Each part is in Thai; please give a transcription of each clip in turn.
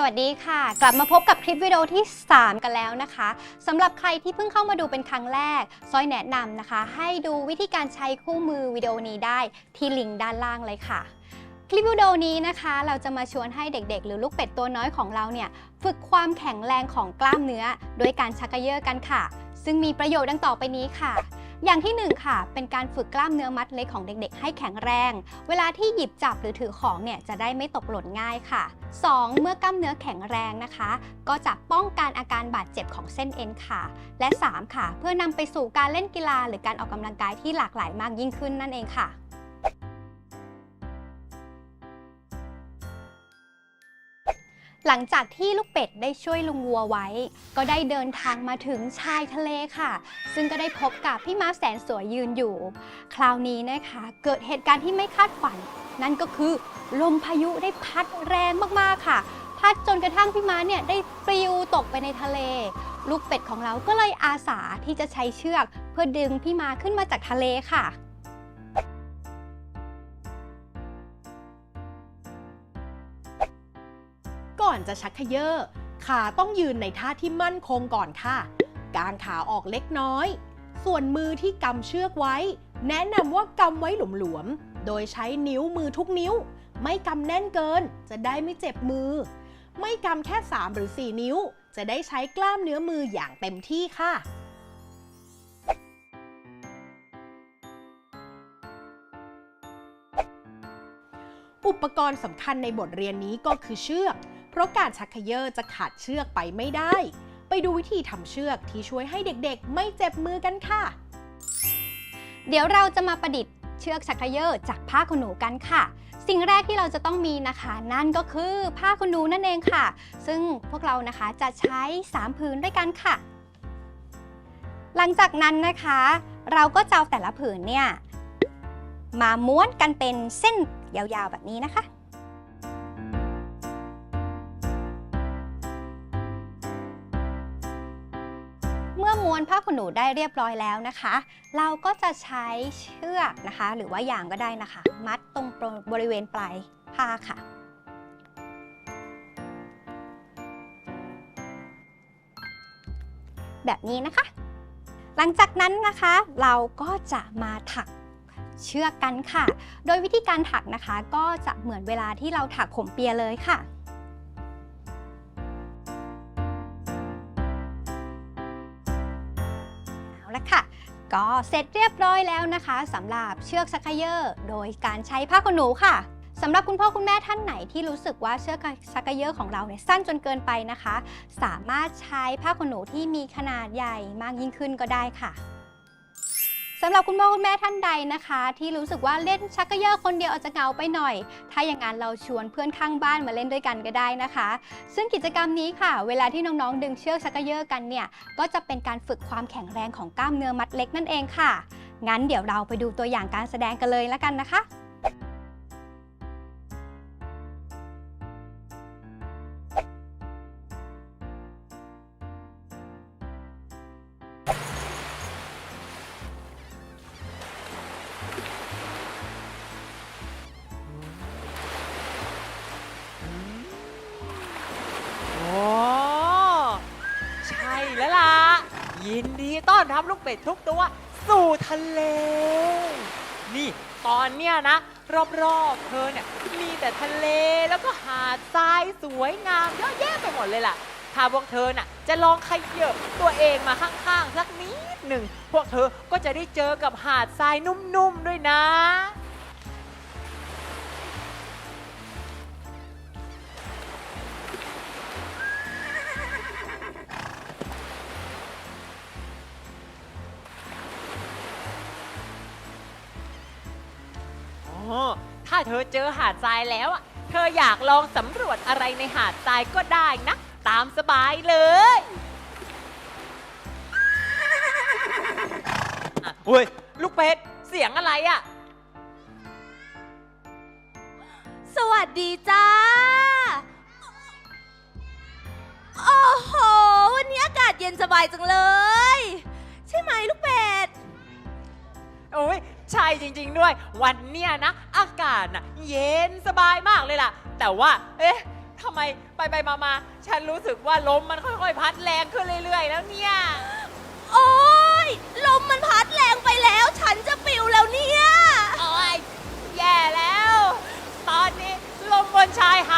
สวัสดีค่ะ กลับมาพบกับคลิปวิดีโอที่ 3 กันแล้วนะคะสำหรับใครที่เพิ่งเข้ามาดูเป็นครั้งแรกซอยแนะนำนะคะ ให้ดูวิธีการใช้คู่มือวิดีโอนี้ได้ที่ลิงก์ด้านล่างเลยค่ะ คลิปวิดีโอนี้นะคะ เราจะมาชวนให้เด็กๆ หรือลูกเป็ดตัวน้อยของเราเนี่ยฝึกความแข็งแรงของกล้ามเนื้อ โดยการชักกระเยาะกันค่ะ ซึ่งมีประโยชน์ดังต่อไปนี้ค่ะ อย่างที่หนึ่งค่ะ เป็นการฝึกกล้ามเนื้อมัดเล็กของเด็กๆ ให้แข็งแรง เวลาที่หยิบจับหรือถือของเนี่ยจะได้ไม่ตกหล่นง่ายค่ะ 2. เมื่อกล้ามเนื้อแข็งแรงนะคะ ก็จะป้องกันอาการบาดเจ็บของเส้นเอ็นค่ะ และ 3 ค่ะ เพื่อนำไปสู่การเล่นกีฬา หรือการออกกำลังกายที่หลากหลายมากยิ่งขึ้นนั่นเองค่ะ หลังจากที่ลูกเป็ดได้ช่วยลุงวัวไว้ ก็ได้เดินทางมาถึงชายทะเลค่ะ ซึ่งก็ได้พบกับพี่ม้าแสนสวยยืนอยู่ คราวนี้นะคะ เกิดเหตุการณ์ที่ไม่คาดฝัน นั่นก็คือลมพายุได้พัดแรงมากๆค่ะ พัดจนกระทั่งพี่ม้าเนี่ยได้ปลิวตกไปในทะเล ลูกเป็ดของเราก็เลยอาสาที่จะใช้เชือก เพื่อดึงพี่ม้าขึ้นมาจากทะเลค่ะ จะชักเขยอขาต้องยืนในท่าที่มั่นคงก่อนค่ะ กางขาออกเล็กน้อย ส่วนมือที่กำเชือกไว้ แนะนำว่ากำไว้หลวมๆ โดยใช้นิ้วมือทุกนิ้ว ไม่กำแน่นเกิน จะได้ไม่เจ็บมือ ไม่กำแค่ 3 หรือ 4 นิ้ว จะได้ใช้กล้ามเนื้อมืออย่างเต็มที่ค่ะอุปกรณ์สำคัญในบทเรียนนี้ก็คือเชือก เพราะการชักเขยอจะขาดเชือกไปไม่ได้ ไปดูวิธีทำเชือกที่ช่วยให้เด็กๆ ไม่เจ็บมือกันค่ะ เดี๋ยวเราจะมาประดิษฐ์เชือกชักเขยอจากผ้าขนหนูกันค่ะ สิ่งแรกที่เราจะต้องมีนะคะ นั่นก็คือผ้าขนหนูนั่นเองค่ะ ซึ่งพวกเรานะคะจะใช้ 3 ผืนด้วยกันค่ะ หลังจากนั้นนะคะ เราก็จะเอาแต่ละผืนเนี่ยมาม้วนกันเป็นเส้นยาวๆแบบนี้นะคะ ผ้าขนหนูได้เรียบร้อยแล้วนะคะ เราก็จะใช้เชือกนะคะ หรือว่าอย่างก็ได้นะคะ มัดตรงบริเวณปลายผ้าค่ะแบบนี้นะคะ หลังจากนั้นนะคะเราก็จะมาถักเชือกกันค่ะ โดยวิธีการถักนะคะ ก็จะเหมือนเวลาที่เราถักผมเปียเลยค่ะ ก็เสร็จเรียบร้อยแล้วนะคะสำหรับเชือกซักเยอร์โดยการใช้ผ้าขนหนูค่ะสำหรับคุณพ่อคุณแม่ท่านไหนที่รู้สึกว่าเชือกซักเยอร์ของเราเนี่ยสั้นจนเกินไปนะคะ สามารถใช้ผ้าขนหนูที่มีขนาดใหญ่มากยิ่งขึ้นก็ได้ค่ะ สำหรับคุณพ่อคุณแม่ท่านใดนะคะ ที่รู้สึกว่าเล่นชักเกยอร์คนเดียวอาจจะเหงาไปหน่อย ถ้าอย่างนั้นเราชวนเพื่อนข้างบ้านมาเล่นด้วยกันก็ได้นะคะ ซึ่งกิจกรรมนี้ค่ะ เวลาที่น้องๆ ดึงเชือกชักเกยอร์กันเนี่ยก็จะเป็นการฝึกความแข็งแรงของกล้ามเนื้อมัดเล็กนั่นเองค่ะ งั้นเดี๋ยวเราไปดูตัวอย่างการแสดงกันเลยแล้วกันนะคะ แล้วล่ะ ยินดีต้อนรับลูกเป็ดทุกตัว สู่ทะเล นี่ตอนเนี้ยนะ รอบๆเธอเนี่ยมีแต่ทะเลแล้วก็หาดทรายสวยงามเยอะแยะไปหมดเลยล่ะ ถ้าพวกเธอน่ะ จะลองขยับตัวเองมาข้างๆสักนิดหนึ่ง พวกเธอก็จะได้เจอกับหาดทรายนุ่มๆด้วยนะ ถ้าเธอเจอหาดทรายแล้วอะเธออยากลองสำรวจอะไรในหาดทรายก็ได้นะ ตามสบายเลยอะเฮ้ย ลูกเป็ด เสียงอะไรอะสวัสดีจ้า โอ้โห วันนี้อากาศเย็นสบายจังเลย ใช่ไหมลูกเป็ด โอ้ย ใช่จริง ๆ ด้วย วันเนี้ยนะ อากาศน่ะเย็นสบายมากเลยล่ะ แต่ว่า เอ๊ะทำไมไปไปมามาฉันรู้สึกว่าลมมันค่อยๆ พัดแรงขึ้นเรื่อย ๆ แล้วเนี่ย โอ้ยลมมันพัดแรงไปแล้ว ฉันจะปิวแล้วเนี่ย โอ้ยแย่แล้ว ตอนนี้ลมบนชายหาด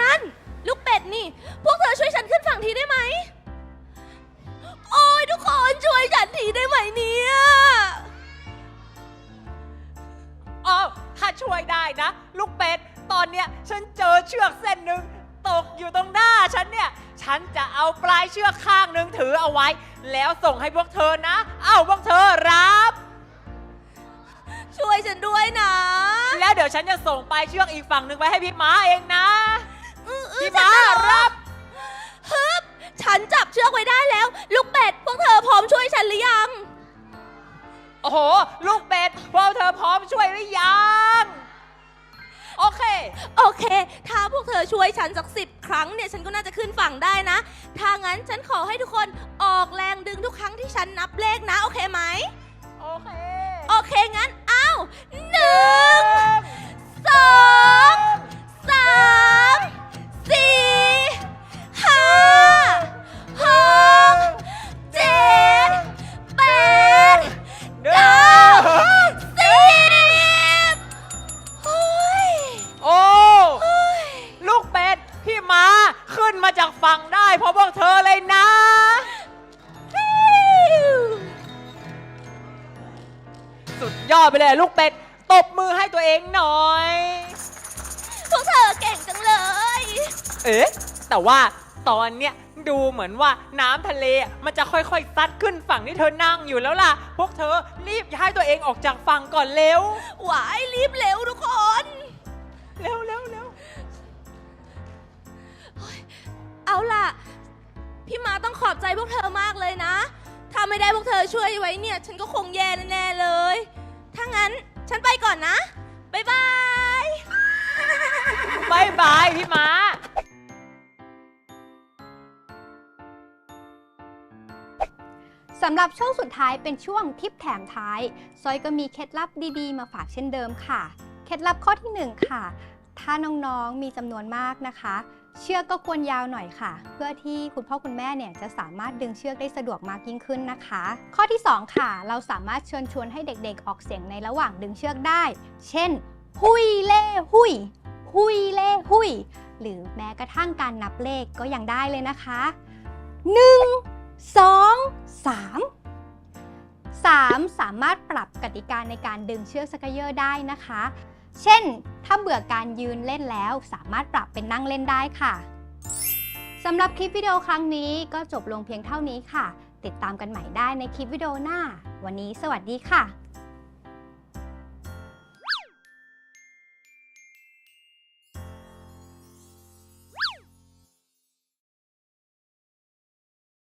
นั่น ลูกเป็ดนี่ พวกเธอช่วยฉันขึ้นฝั่งทีได้ไหม โอ้ยทุกคนช่วยฉันทีได้ไหมเนี่ยอ๋อถ้าช่วยได้นะ ลูกเป็ด ตอนเนี้ยฉันเจอเชือกเส้นหนึ่งตกอยู่ตรงหน้าฉันเนี่ย ฉันจะเอาปลายเชือกข้างหนึ่งถือเอาไว้ แล้วส่งให้พวกเธอนะ เอ้าพวกเธอรับ ช่วยฉันด้วยนะ แล้วเดี๋ยวฉันจะส่งปลายเชือกอีกฝั่งหนึ่งไปให้พี่ม้าเองนะอื้ออื้อ พี่ฉันม้าจะรับฮึบฉันจับเชือกไว้ได้แล้ว ลูกเป็ดพวกเธอพร้อมช่วยฉันหรือยัง โอ้โห ลูกเป็ดพวกเธอพร้อมช่วยหรือยัง โอเค โอเค ถ้าพวกเธอช่วยฉันสักสิบครั้งเนี่ย ฉันก็น่าจะขึ้นฝั่งได้นะ ถ้างั้นฉันขอให้ทุกคนออกแรงดึงทุกครั้งที่ฉันนับเลขนะ โอเคไหม โอเค โอเคงั้น สุดยอดไปเลยลูกเป็ด ตบมือให้ตัวเองหน่อย พวกเธอเก่งจังเลย เอ๊ะ แต่ว่าตอนเนี้ยดูเหมือนว่าน้ำทะเลอะมันจะค่อยๆซัดขึ้นฝั่งที่เธอนั่งอยู่แล้วล่ะ พวกเธอรีบย้ายตัวเองออกจากฝั่งก่อนเร็ว หวายรีบเร็วทุกคน เร็วเร็วเร็วเอาล่ะ พี่มาต้องขอบใจพวกเธอมากเลยนะ ถ้าไม่ได้พวกเธอช่วยไว้เนี่ย ฉันก็คงแย่แน่ๆเลย ถ้างั้นฉันไปก่อนนะ บ๊ายบาย บายบายพี่ม้า สำหรับช่วงสุดท้ายเป็นช่วงทิปแถมท้าย ซอยก็มีเคล็ดลับดีๆ มาฝากเช่นเดิมค่ะ เคล็ดลับข้อที่ 1 ค่ะ ถ้าน้องๆมีจำนวนมากนะคะ เชือกก็ควรยาวหน่อยค่ะ เพื่อที่คุณพ่อคุณแม่เนี่ยจะสามารถดึงเชือกได้สะดวกมากยิ่งขึ้นนะคะ ข้อที่ 2 ค่ะ เราสามารถเชิญชวนให้เด็กๆ ออกเสียงในระหว่างดึงเชือกได้ เช่น หุยเล่หุย หุยเล่หุย หรือแม้กระทั่งการนับเลขก็ยังได้เลยนะคะ 1 2 3 3 สามารถปรับกติกาในการดึงเชือกสกเยอร์ได้นะคะ เช่น ถ้าเบื่อการยืนเล่นแล้วสามารถปรับเป็นนั่งเล่นได้ค่ะสำหรับคลิปวิดีโอครั้งนี้ก็จบลงเพียงเท่านี้ค่ะ ติดตามกันใหม่ได้ในคลิปวิดีโอหน้า วันนี้สวัสดีค่ะ